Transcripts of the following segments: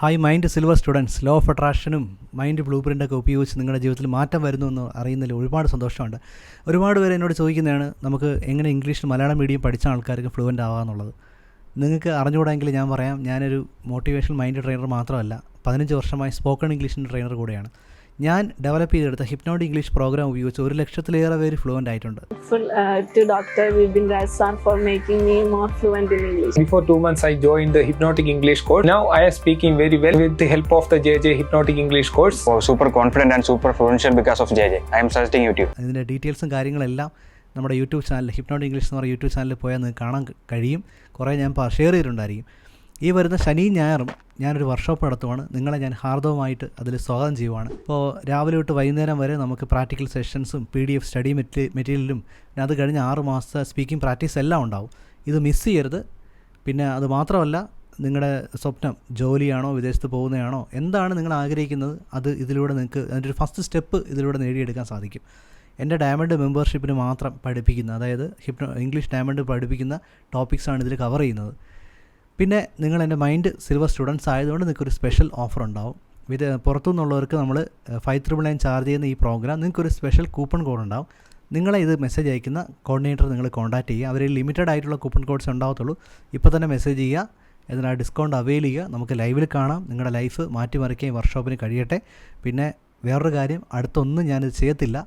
Hi mind silver students law of അട്രാക്ഷനും mind blue പ്രിന്റൊക്കെ ഉപയോഗിച്ച് നിങ്ങളുടെ ജീവിതത്തിൽ മാറ്റം വരുന്നു എന്ന് അറിയുന്നതിൽ ഒരുപാട് സന്തോഷമുണ്ട്. ഒരുപാട് പേര് എന്നോട് ചോദിക്കുന്നതാണ് നമുക്ക് എങ്ങനെ ഇംഗ്ലീഷിൽ മലയാളം മീഡിയം പഠിച്ച ആൾക്കാർക്ക് ഫ്ലുവന്റ് ആവാമെന്നുള്ളത് നിങ്ങൾക്ക് അറിഞ്ഞുകൂടെങ്കിൽ ഞാൻ പറയാം ഞാനൊരു മോട്ടിവേഷൻ മൈൻഡ് ട്രെയിനർ മാത്രമല്ല പതിനഞ്ച് വർഷമായി സ്പോക്കൺ ഇംഗ്ലീഷിന്റെ ട്രെയിനർ കൂടെയാണ്. ഞാൻ ഡെവലപ്പ് ചെയ്തെടുത്ത ഹിപ്നോട് ഇംഗ്ലീഷ് പ്രോഗ്രാം ഉപയോഗിച്ച് ഒരു ലക്ഷത്തിലേറെ പേര് ഫ്ലുവന്റ് ആയിട്ടുണ്ട് full to doctor Vibin Rajasthan for making me more fluent in English. Before 2 months I joined the hypnotic English course. Now I ah speaking very well with the help of the JJ hypnotic English course. All super confident and super fluential because of JJ. I am സൾട്ടിങ് YouTube. അതിന്റെ ഡീറ്റെയിൽസും കാര്യങ്ങളെല്ലാം നമ്മുടെ YouTube channel hypnotic English എന്ന് പറയുന്ന YouTube ചാനലിൽ പോയാൽ നിങ്ങൾക്ക് കാണാൻ കഴിയും കുറേ ഞാൻ ഷെയർ ചെയ്തിട്ടുണ്ടായിരിക്കും ഈ വരുന്ന ശനിയും ഞായറും ഞാനൊരു വർക്ക്ഷോപ്പ് നടത്തുവാണ്. നിങ്ങളെ ഞാൻ ഹാർദവുമായിട്ട് അതിൽ സ്വാഗതം ചെയ്യുവാണ്. ഇപ്പോൾ രാവിലെ തൊട്ട് വൈകുന്നേരം വരെ നമുക്ക് പ്രാക്ടിക്കൽ സെഷൻസും പി ഡി എഫ് സ്റ്റഡി മെറ്റീ മെറ്റീരിയലും പിന്നെ അത് കഴിഞ്ഞ് ആറ് മാസത്തെ സ്പീക്കിംഗ് പ്രാക്ടീസ് എല്ലാം ഉണ്ടാവും. ഇത് മിസ് ചെയ്യരുത്. പിന്നെ അത് മാത്രമല്ല നിങ്ങളുടെ സ്വപ്നം ജോലിയാണോ വിദേശത്ത് പോകുന്നതാണോ എന്താണ് നിങ്ങൾ ആഗ്രഹിക്കുന്നത് അത് ഇതിലൂടെ നിങ്ങൾക്ക് അതിന്റെ ഒരു ഫസ്റ്റ് സ്റ്റെപ്പ് ഇതിലൂടെ നേടിയെടുക്കാൻ സാധിക്കും. എന്റെ ഡയമണ്ട് മെമ്പർഷിപ്പിന് മാത്രം പഠിപ്പിക്കുന്ന അതായത് ഹിപ്നോ ഇംഗ്ലീഷ് ഡയമണ്ട് പഠിപ്പിക്കുന്ന ടോപ്പിക്സാണ് ഇതിൽ കവർ ചെയ്യുന്നത്. പിന്നെ നിങ്ങൾ എന്റെ മൈൻഡ് സിൽവർ സ്റ്റുഡൻസ് ആയതുകൊണ്ട് നിങ്ങൾക്കൊരു സ്പെഷ്യൽ ഓഫർ ഉണ്ടാവും. വിത് പുറത്തുനിന്നുള്ളവർക്ക് നമ്മൾ ഫൈവ് ത്രിബിൾ നയൻ ചാർജ് ചെയ്യുന്ന ഈ പ്രോഗ്രാം നിങ്ങൾക്കൊരു സ്പെഷ്യൽ കൂപ്പൺ കോഡ് ഉണ്ടാവും. നിങ്ങളെ ഇത് മെസ്സേജ് അയക്കുന്ന കോർഡിനേറ്റർ നിങ്ങൾ കോൺടാക്ട് ചെയ്യുക. അവർ ലിമിറ്റഡ് ആയിട്ടുള്ള കൂപ്പൺ കോഡ്സ് ഉണ്ടാവത്തുള്ളൂ. ഇപ്പോൾ തന്നെ മെസ്സേജ് ചെയ്യുക. ആ ഡിസ്കൗണ്ട് അവൈൽ ചെയ്യുക. നമുക്ക് ലൈവിൽ കാണാം. നിങ്ങളുടെ ലൈഫ് മാറ്റിമറിക്കാൻ വർക്ക്ഷോപ്പിന് കഴിയട്ടെ. പിന്നെ വേറൊരു കാര്യം അടുത്തൊന്നും ഞാനിത് ചെയ്യത്തില്ല.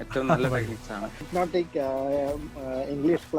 ഏറ്റവും നല്ല ടെക്നിക്സ് ആണ്. English uh,